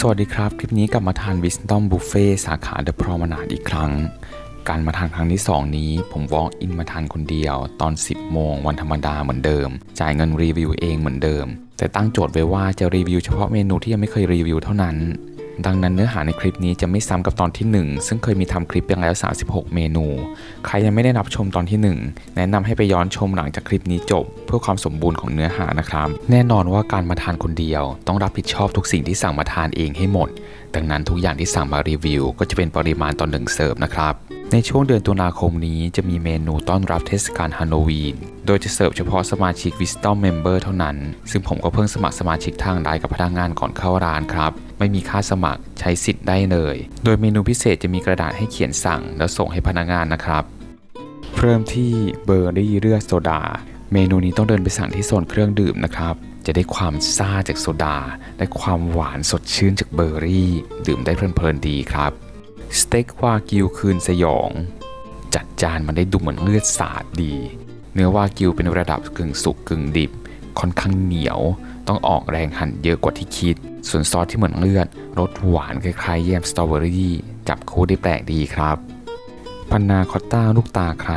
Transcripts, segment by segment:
สวัสดีครับ คลิปนี้กลับมาทาน Wisdom Buffet สาขาเดอะพรอมนาดอีกครั้ง การมาทานครั้งที่ 2 นี้ ผมวอล์กอินมาทานคนเดียว ตอน 10 โมงวันธรรมดาเหมือนเดิม จ่ายเงินรีวิวเองเหมือนเดิม แต่ตั้งโจทย์ไว้ว่าจะรีวิวเฉพาะเมนูที่ยังไม่เคยรีวิวเท่านั้น ดังนั้นเนื้อหาในคลิปนี้จะไม่ซ้ำกับตอนที่ 1 ซึ่งเคยมีทำคลิปไปแล้ว 36 เมนู ใครยังไม่ได้รับชมตอนที่ 1 แนะนำให้ไปย้อนชมหลังจากคลิปนี้จบ เพื่อความสมบูรณ์ของเนื้อหานะครับ แน่นอนว่าการมาทานคนเดียว ต้องรับผิดชอบทุกสิ่งที่สั่งมาทานเองให้หมด ดังนั้นทุกอย่างที่สั่งมารีวิว ก็จะเป็นปริมาณต่อหนึ่งเสิร์ฟนะครับในช่วงเดือนตุลาคมนี้จะมีเมนูต้อนรับเทศกาลฮาโลวีน โดยจะเสิร์ฟเฉพาะสมาชิก Wisdom Member เท่านั้น ซึ่งผมก็เพิ่งสมัครสมาชิกทางไลน์กับพนักงานก่อนเข้าร้านครับ ไม่มีค่าสมัครใช้สิทธิ์ได้เลย โดยเมนูพิเศษจะมีกระดาษให้เขียนสั่ง แล้วส่งให้พนักงานนะครับเริ่มที่เบอร์รี่เลือดโซดา เมนูนี้ต้องเดินไปสั่งที่โซนเครื่องดื่มนะครับจะได้ความซ่าจากโซดาและความหวานสดชื่นจากเบอร์รี่ ดื่มได้เพลินๆดีครับ สเต็กวากิวคืนสยอง จัดจานมันได้ดูเหมือนเลือดสาดดี เนื้อวากิวเป็นระดับกึ่งสุกกึ่งดิบ ค่อนข้างเหนียว ต้องออกแรงหั่นเยอะกว่าที่คิด ส่วนซอสที่เหมือนเลือดรสหวานคล้ายๆแยมสตรอเบอรี่จับคู่ได้แปลกดีครับปันนาคอตต้าลูกตาใคร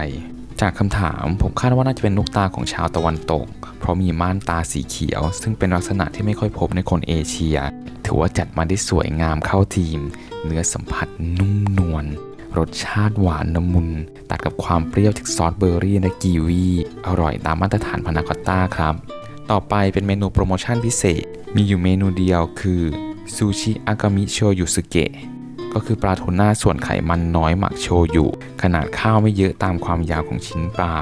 จากคำถามผมคาดว่าน่าจะเป็นลูกตาของชาวตะวันตก เพราะมีม่านตาสีเขียว ซึ่งเป็นลักษณะที่ไม่ค่อยพบในคนเอเชีย ถือว่าจัดมาได้สวยงามเข้าทีม เนื้อสัมผัสนุ่มนวลรสชาติหวานละมุน ตัดกับความเปรี้ยวจากซอสเบอร์รี่และกีวี อร่อยตามมาตรฐานพานาคอตต้าครับ ต่อไปเป็นเมนูโปรโมชั่นพิเศษ มีอยู่เมนูเดียวคือซูชิอากามิโชยุสุเกะก็คือปลาทูน่าส่วนไขมันน้อยหมักโชยุ ขนาดข้าวไม่เยอะตามความยาวของชิ้นปลา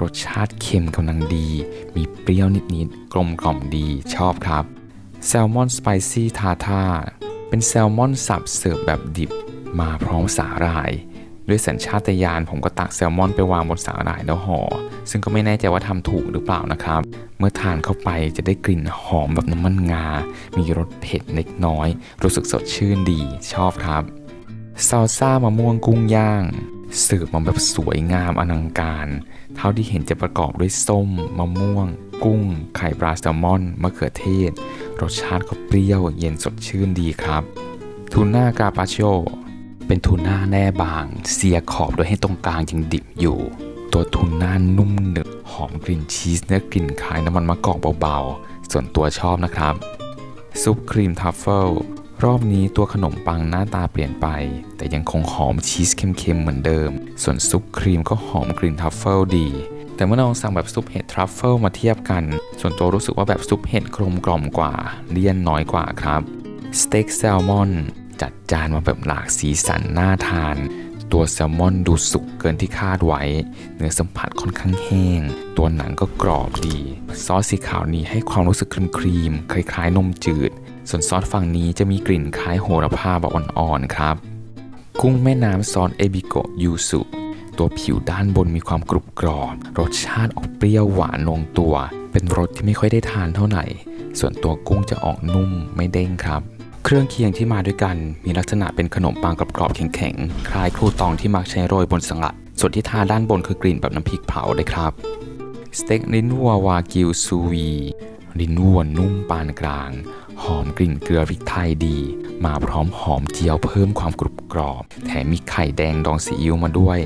รสชาติเค็มกำลังดี มีเปรี้ยวนิดๆกลมกล่อมดีชอบครับแซลมอนสไปซี่ทาทาเป็นแซลมอนสับเสิร์ฟแบบดิบมาพร้อมสาหร่าย ด้วยสัญชาตญาณผมก็ตักแซลมอนไปวางบนสาหร่ายแล้วห่อ ซึ่งก็ไม่แน่ใจว่าทำถูกหรือเปล่านะครับ เมื่อทานเข้าไปจะได้กลิ่นหอมแบบน้ำมันงา มีรสเผ็ดเล็กน้อย รู้สึกสดชื่นดีชอบครับซาลซ่ามะม่วงกุ้งย่างเสิร์ฟมาแบบสวยงามอลังการ เท่าที่เห็นจะประกอบด้วยส้ม มะม่วง กุ้ง ไข่ปลาแซลมอน มะเขือเทศ รสชาติก็เปรี้ยวเย็นสดชื่นดีครับ ทูน่ากาปาโชเป็นทูน่าแน่บาง เสียขอบโดยให้ตรงกลางยังดิบอยู่ ตัวทูน่านุ่มหนึบหอมกลิ่นชีสและกลิ่นคล้ายน้ำมันมะกอกเบาๆ ส่วนตัวชอบนะครับ ซุปครีมทัฟเฟิลรอบนี้ตัวขนมปังหน้าตาเปลี่ยนไป แต่ยังคงหอมชีสเค็มๆเหมือนเดิม ส่วนซุปครีมก็หอมกลิ่นทัฟเฟิลดี แต่เมื่อลองสั่งแบบซุปเห็ดทรัฟเฟิลมาเทียบกัน ส่วนตัวรู้สึกว่าแบบซุปเห็ดกลมกล่อมกว่าเลี่ยนน้อยกว่าครับสเต็กแซลมอนจัดจานมาแบบหลากสีสันน่าทาน ตัวแซลมอนดูสุกเกินที่คาดไว้ เนื้อสัมผัสค่อนข้างแห้ง ตัวหนังก็กรอบดี ซอสสีขาวนี้ให้ความรู้สึกครีมๆคล้ายๆนมจืด ส่วนซอสฝั่งนี้จะมีกลิ่นคล้ายโหระพาแบบอ่อนๆครับ กุ้งแม่น้ำซอสเอบิโกะยูสุตัวผิวด้านบนมีความกรุบกรอบ รสชาติออกเปรี้ยวหวานลงตัว เป็นรสที่ไม่ค่อยได้ทานเท่าไหร่ ส่วนตัวกุ้งจะออกนุ่มไม่เด้งครับ เครื่องเคียงที่มาด้วยกันมีลักษณะเป็นขนมปังกรอบๆแข็งๆ คล้ายครูตองที่มักใช้โรยบนสังละส่วนที่ทาด้านบนคือกลิ่นแบบน้ำพริกเผาเลยครับ สเต็กลิ้นวัววากิวซูวีลิ้นวัวนุ่มปานกลาง หอมกลิ่นเกลือพริกไทยดี มาพร้อมหอมเจียวเพิ่มความกรุบกรอบ แถมมีไข่แดงดองซีอิ๊วมาด้วย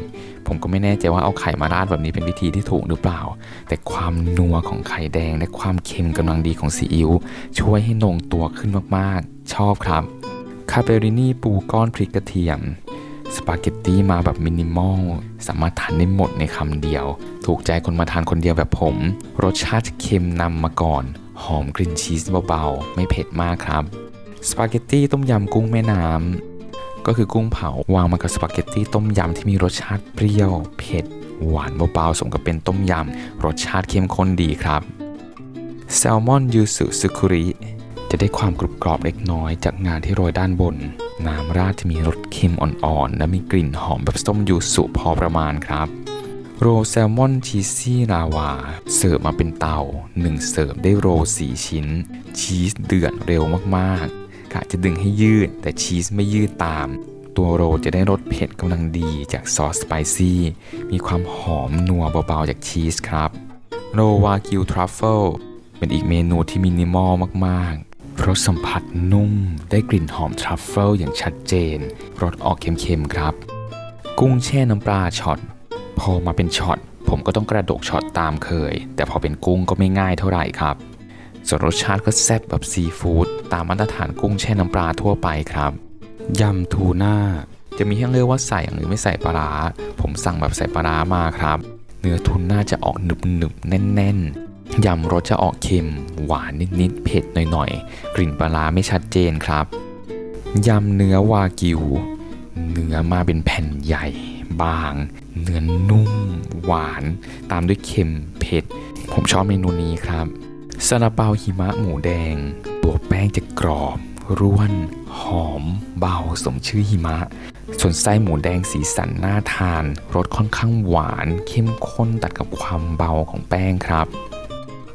ผมก็ไม่แน่ใจว่าเอาไข่มาราดแบบนี้เป็นวิธีที่ถูกหรือเปล่า แต่ความนัวของไข่แดงและความเค็มกำลังดีของซีอิ๊วช่วยให้ลงตัวขึ้นมากๆ ชอบครับ คาเปรินี่ปูก้อนพริกกระเทียมสปาเกตตี้มาแบบมินิมอล สามารถทานได้หมดในคำเดียว ถูกใจคนมาทานคนเดียวแบบผม รสชาติเค็มนำมาก่อน หอมกลิ่นชีสเบาๆ ไม่เผ็ดมากครับ สปาเกตตี้ต้มยำกุ้งแม่น้ำก็คือกุ้งเผาวางมากับสปาเกตตี้ต้มยำที่มีรสชาติเปรี้ยว เผ็ด หวานเบาๆ สมกับเป็นต้มยำ รสชาติเข้มข้นดีครับ แซลมอนยูสุซึคุริจะได้ความกรุบกรอบเล็กน้อยจากงานที่โรยด้านบน น้ำราดที่มีรสเค็มอ่อนๆ และมีกลิ่นหอมแบบส้มยูสุพอประมาณครับ โรแซลมอนชีสซี่ลาวา เสิร์ฟมาเป็นเตาหนึ่งเสิร์ฟได้โรสี่ชิ้น ชีสเดือดเร็วมากๆกะจะดึงให้ยืดแต่ชีสไม่ยืดตาม ตัวโรจะได้รสเผ็ดกำลังดีจากซอสสไปซี่ มีความหอมนัวเบาๆจากชีสครับ โรวากิวทรัฟเฟิลเป็นอีกเมนูที่มินิมอลมากๆรสสัมผัสนุ่มได้กลิ่นหอมทรัฟเฟิลอย่างชัดเจน รสออกเค็มๆครับ กุ้งแช่น้ำปลาช็อต พอมาเป็นช็อตผมก็ต้องกระดกช็อตตามเคย แต่พอเป็นกุ้งก็ไม่ง่ายเท่าไหร่ครับ ส่วนรสชาติก็แซ่บแบบซีฟู้ดตามมาตรฐานกุ้งแช่น้ำปลาทั่วไปครับยำทูน่าจะมีให้เลือกว่าใส่หรือไม่ใส่ปลาผมสั่งแบบใส่ปลามาครับ เนื้อทูน่าจะออกหนึบหนึบๆแน่นๆยำรสจะออกเค็ม หวานนิดๆเผ็ดหน่อยๆ กลิ่นปลาร้าไม่ชัดเจนครับยำเนื้อวากิว เนื้อมาเป็นแผ่นใหญ่ บาง เนื้อนุ่ม หวาน ตามด้วยเค็มเผ็ด ผมชอบเมนูนี้ครับซาลาเปาหิมะหมูแดง ตัวแป้งจะกรอบ ร่วน หอม เบาสมชื่อหิมะ ส่วนไส้หมูแดงสีสันน่าทาน รสค่อนข้างหวาน เข้มข้นตัดกับความเบาของแป้งครับ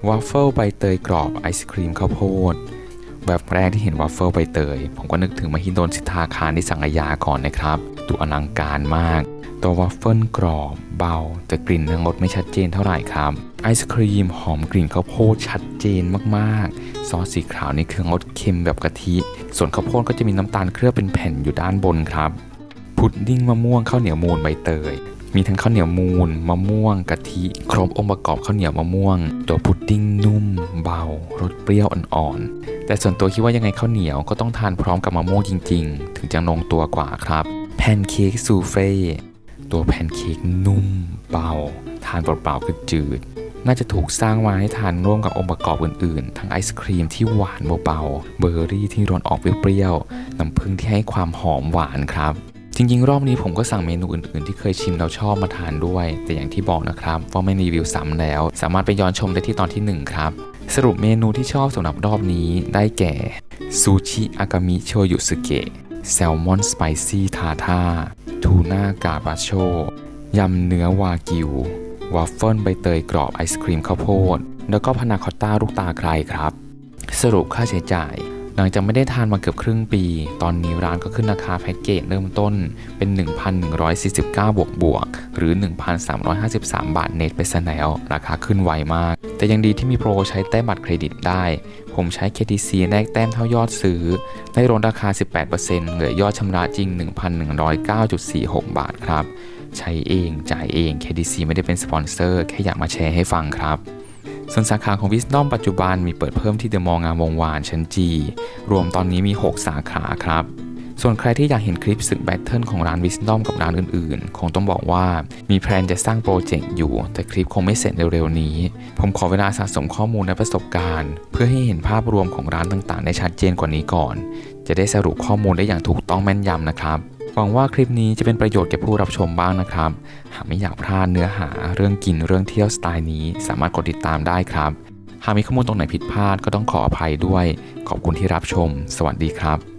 วาฟเฟิลใบเตยกรอบไอศครีมข้าวโพดแบบแรกที่เห็นวาฟเฟิลใบเตย ผมก็นึกถึงมหิดลสิทธาคารที่สังขยาก่อนนะครับ ดูอลังการมาก ตัววาฟเฟิลกรอบเบา แต่กลิ่นทางรสไม่ชัดเจนเท่าไหร่ครับ ไอศครีมหอมกลิ่นข้าวโพดชัดเจนมากๆ ซอสสีขาวนี่คือรสเค็มแบบกะทิ ส่วนข้าวโพดก็จะมีน้ำตาลเคลือบเป็นแผ่นอยู่ด้านบนครับ พุดดิ้งมะม่วงข้าวเหนียวมูนใบเตยมีทั้งข้าวเหนียวมูนมะม่วง กะทิครบองค์ประกอบข้าวเหนียวมะม่วง ตัวพุดดิ้งนุ่ม เบารสเปรี้ยวอ่อนๆแต่ส่วนตัวคิดว่ายังไงข้าวเหนียวก็ต้องทานพร้อมกับมะม่วงจริง ๆ ถึงจะลงตัวกว่าครับ แพนเค้กซูเฟ่ตัวแพนเค้กนุ่มเบาทานเปล่าๆคือจืด น่าจะถูกสร้างมาให้ทานร่วมกับองค์ประกอบอื่นๆ ทั้งไอศครีมที่หวานเบาๆ เบอร์รี่ที่รสออกเปรี้ยวๆ น้ำผึ้งที่ให้ความหอมหวานครับจริงๆ รอบนี้ผมก็สั่งเมนูอื่นๆ ที่เคยชิมแล้วชอบมาทานด้วย แต่อย่างที่บอกนะครับว่าไม่รีวิวซ้ำแล้ว สามารถไปย้อนชมได้ที่ตอนที่ 1 ครับ สรุปเมนูที่ชอบสำหรับรอบนี้ได้แก่ซูชิอากามิโชยุสึเกะ แซลมอนสไปซี่ทาทาทูน่ากาบาโชยำเนื้อวากิววาฟเฟิลใบเตยกรอบไอศครีมข้าวโพด แล้วก็พานาคอตต้าลูกตาใครครับ สรุปค่าใช้จ่าย หลังจากไม่ได้ทานมาเกือบครึ่งปี ตอนนี้ร้านก็ขึ้นราคาแพ็กเกจเริ่มต้นเป็น 1,149 บวกบวก หรือ 1,353 บาทเน็ตไปซะแล้วราคาขึ้นไวมาก แต่ยังดีที่มีโปรใช้แต้มบัตรเครดิตได้ ผมใช้ KTC แลกแต้มเท่ายอดซื้อ ได้ลดราคา 18%เหลือยอดชำระจริง 1,109.46 บาทครับ ใช้เองจ่ายเอง KTC ไม่ได้เป็นสปอนเซอร์ แค่อยากมาแชร์ให้ฟังครับ ส่วนสาขาของ Wisdom ปัจจุบันมีเปิดเพิ่มที่เดอะมอลล์งามวงวานชั้นจีรวมตอนนี้มี 6 สาขาครับ ส่วนใครที่อยากเห็นคลิปศึกแบทเทิลของร้าน Wisdom กับร้านอื่นๆ คงต้องบอกว่ามีแพลนจะสร้างโปรเจกต์อยู่ แต่คลิปคงไม่เสร็จเร็วๆนี้ ผมขอเวลาสะสมข้อมูลและประสบการณ์ เพื่อให้เห็นภาพรวมของร้านต่างๆ ได้ชัดเจนกว่านี้ก่อน จะได้สรุปข้อมูลได้อย่างถูกต้องแม่นยำนะครับ หวังว่าคลิปนี้จะเป็นประโยชน์แก่ผู้รับชมบ้างนะครับ หากไม่อยากพลาดเนื้อหาเรื่องกินเรื่องเที่ยวสไตล์นี้ สามารถกดติดตามได้ครับ หากมีข้อมูลตรงไหนผิดพลาดก็ต้องขออภัยด้วย ขอบคุณที่รับชม สวัสดีครับ